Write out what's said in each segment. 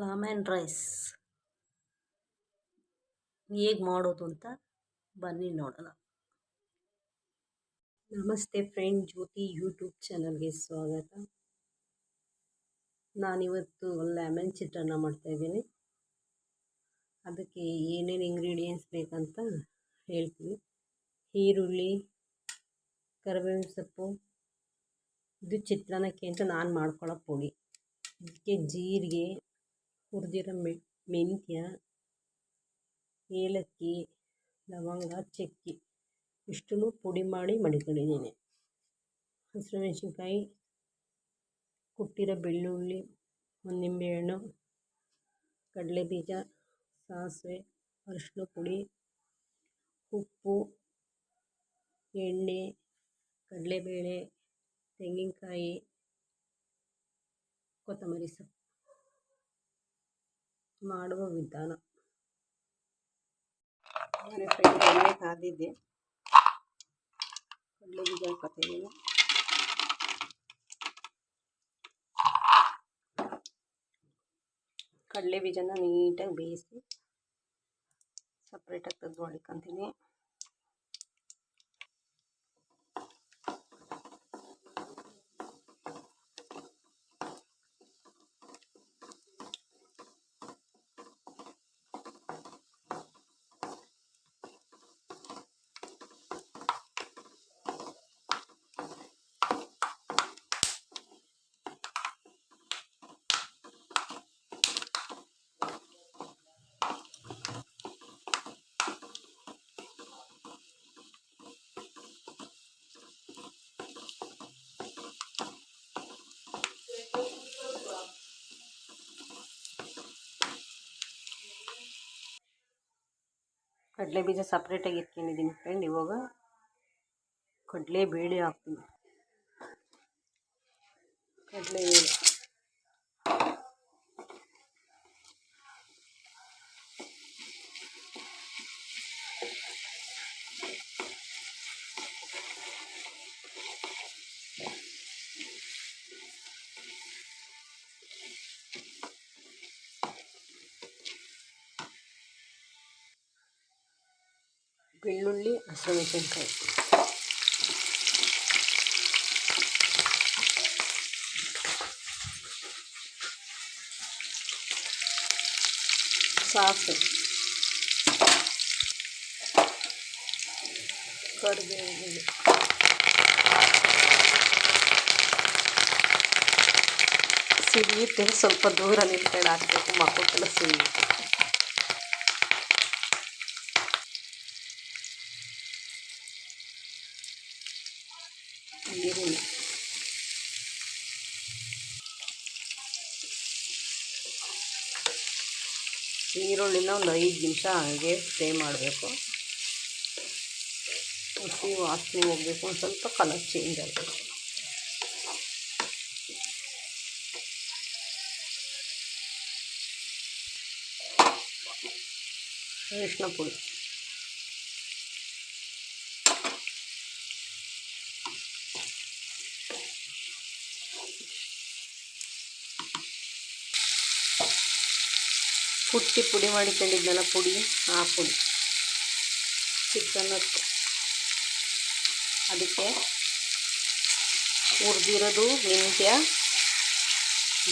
Lemon rice. ಹೇಗೆ ಮಾಡೋದು ಅಂತ ಬನ್ನಿ ನೋಡೋಣ. ನಮಸ್ತೆ ಫ್ರೆಂಡ್ ಜ್ಯೋತಿ ಯೂಟ್ಯೂಬ್ ಚಾನಲ್ಗೆ ಸ್ವಾಗತ. ನಾನಿವತ್ತು ಲೆಮನ್ ಚಿತ್ರಾನ್ನ ಮಾಡ್ತಾಯಿದ್ದೀನಿ ಅದಕ್ಕೆ ಏನೇನು ಇಂಗ್ರೀಡಿಯೆಂಟ್ಸ್ ಬೇಕಂತ ಹೇಳ್ತೀನಿ. ಈರುಳ್ಳಿ, ಕರಿಬೇವಿನ ಸೊಪ್ಪು. ಇದು ಚಿತ್ರಾನ್ನಕ್ಕೆ ಅಂತ ನಾನು ಮಾಡ್ಕೊಳ್ಳೋ ಪುಡಿ ಇದಕ್ಕೆ ಜೀರಿಗೆ ಹುರಿದಿರೋ ಮೆ, ಮೆಂತ್ಯ, ಏಲಕ್ಕಿ, ಲವಂಗ, ಚಕ್ಕೆ ಇಷ್ಟನ್ನು ಪುಡಿ ಮಾಡಿ ಮಡಿಕೊಂಡಿದ್ದೀನಿ. ಹಸಿಮೆಣ್ಸಿನ್ಕಾಯಿ, ಕುಟ್ಟಿರೋ ಬೆಳ್ಳುಳ್ಳಿ ಒಂದು ನಿಂಬೆಹಣ್ಣು ಕಡಲೆಬೀಜ, ಸಾಸಿವೆ ಅರಿಶಿನ ಪುಡಿ, ಉಪ್ಪು, ಎಣ್ಣೆ, ಕಡಲೆಬೇಳೆ, ತೆಂಗಿನಕಾಯಿ, ಕೊತ್ತಂಬರಿ ಸೊಪ್ಪು. ಮಾಡುವ ವಿಧಾನ. ಎಣ್ಣೆ ಕಾದಿದ್ದೆ. ಕಡಲೆ ಬೀಜ ಹಾಕೋತಿದ್ದೀನಿ ಕಡಲೆ ಬೀಜನ ನೀಟಾಗಿ ಬೇಯಿಸಿ ಸಪ್ರೇಟಾಗಿ ತೆಗೆದು ಹೊಡಿಕೊಂತೀನಿ ಕಡಲೆ ಬೀಜ ಸಪ್ರೇಟಾಗಿ ಇಟ್ಕೊಂಡಿದ್ದೀನಿ ಫ್ರೆಂಡ್ ಇವಾಗ ಕಡಲೆ ಬೇಳೆ ಹಾಕ್ತೀನಿ. ಕಡಲೆ ಬೇಳೆ ಬೆಳ್ಳುಳ್ಳಿ ಹಸಿಮೆಣಸಿನ್ಕಾಯಿ ಸಾಸು ಕರಿಬೇವು ಸಿಡಿಯುತ್ತೆ ಸ್ವಲ್ಪ ದೂರ ನಿಂತ್ಕೊಂಡು ಹಾಕ್ಬೇಕು ಮಕ್ಕಳೆಲ್ಲ ಸಿಡಿಯುತ್ತೆ ಈರುಳ್ಳಿ ಈರುಳ್ಳಿನ ಒಂದು ಐದು ನಿಮಿಷ ಹಾಗೆ ಫ್ರೈ ಮಾಡಬೇಕು. ಹಸಿ ವಾಸನೆ ಹೋಗಬೇಕು, ಒಂದು ಸ್ವಲ್ಪ ಕಲರ್ ಚೇಂಜ್ ಆಗಬೇಕು. ಅರಿಶಿನ ಪುಡಿ. ಕುಟ್ಟಿ ಪುಡಿ ಮಾಡಿಕೊಂಡಿದ್ನಲ್ಲ ಪುಡಿ, ಆ ಪುಡಿ. ಚಿಕನ್ ಅದಕ್ಕೆ ಹುರಿದಿರೋದು ಮೆಂತ್ಯ,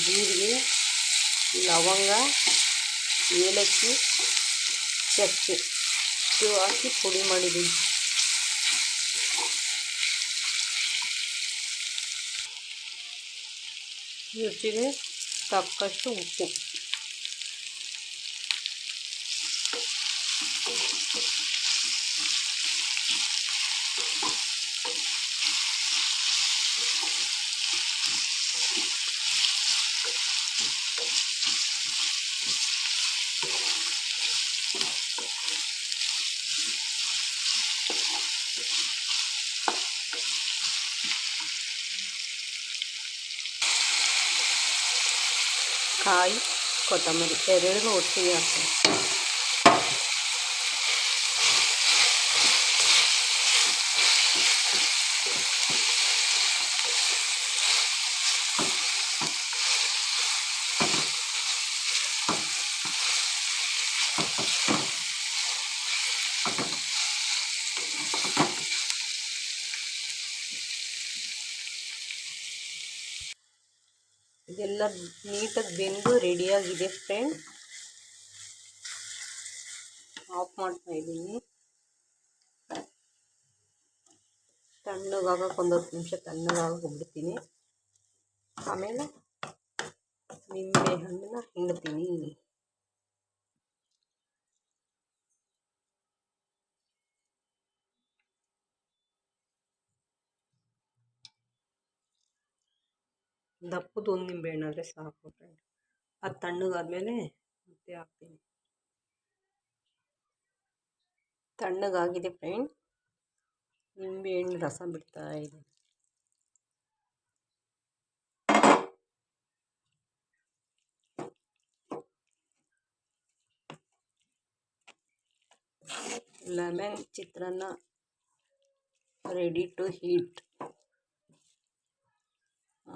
ಜೀರಿಗೆ, ಲವಂಗ, ಏಲಕ್ಕಿ, ಚಕ್ಕೆ. ಇವು ಹಾಕಿ ಪುಡಿ ಮಾಡಿದ್ದೀನಿ. ರುಚಿಗೆ ತಕ್ಕಷ್ಟು ಉಪ್ಪು. ಕಾಯಿ ಕೊತ್ತಂಬರಿ ಎರಡೂ ಒಟ್ಟಿಗೆ ಹಾಕ್ತೀನಿ ಇದೆಲ್ಲ ನೀಟಾಗಿ ಬೆಂದು ರೆಡಿಯಾಗಿದೆ ಫ್ರೆಂಡ್. ಆಫ್ ಮಾಡ್ತಾ ಇದ್ದೀನಿ. ತಣ್ಣಗಾಗಕ್ಕೆ ಒಂದು ಹತ್ತು ನಿಮಿಷ ತಣ್ಣಗಾಗಕ್ಕೆ ಬಿಡ್ತೀನಿ ಆಮೇಲೆ ನಿಂಬೆ ಹಣ್ಣನ್ನ ಹಿಂಡ್ತೀನಿ. ದಪ್ಪದ ಒಂದು ನಿಂಬೆ ಹಣ್ಣಾದರೆ ಸಾಕು ಫ್ರೆಂಡ್ ಅದು ತಣ್ಣಗಾದ್ಮೇಲೆ ಮತ್ತೆ ಹಾಕ್ತೀನಿ. ತಣ್ಣಗಾಗಿದೆ ಫ್ರೆಂಡ್. ನಿಂಬೆ ಹಣ್ಣು ರಸ ಬಿಡ್ತಾ ಇದೆ. Lemon chitranna ready to eat.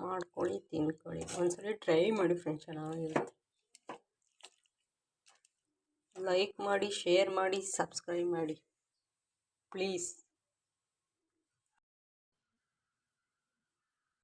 ಮಾಡ್ಕೊಳ್ಳಿ ತಿನ್ಕೊಳ್ಳಿ. ಒಂದ್ಸರಿ ಟ್ರೈ ಮಾಡಿ ಫ್ರೆಂಡ್ಸ್ ಚೆನ್ನಾಗಿರುತ್ತೆ. ಲೈಕ್ ಮಾಡಿ ಶೇರ್ ಮಾಡಿ ಸಬ್ಸ್ಕ್ರೈಬ್ ಮಾಡಿ. ಪ್ಲೀಸ್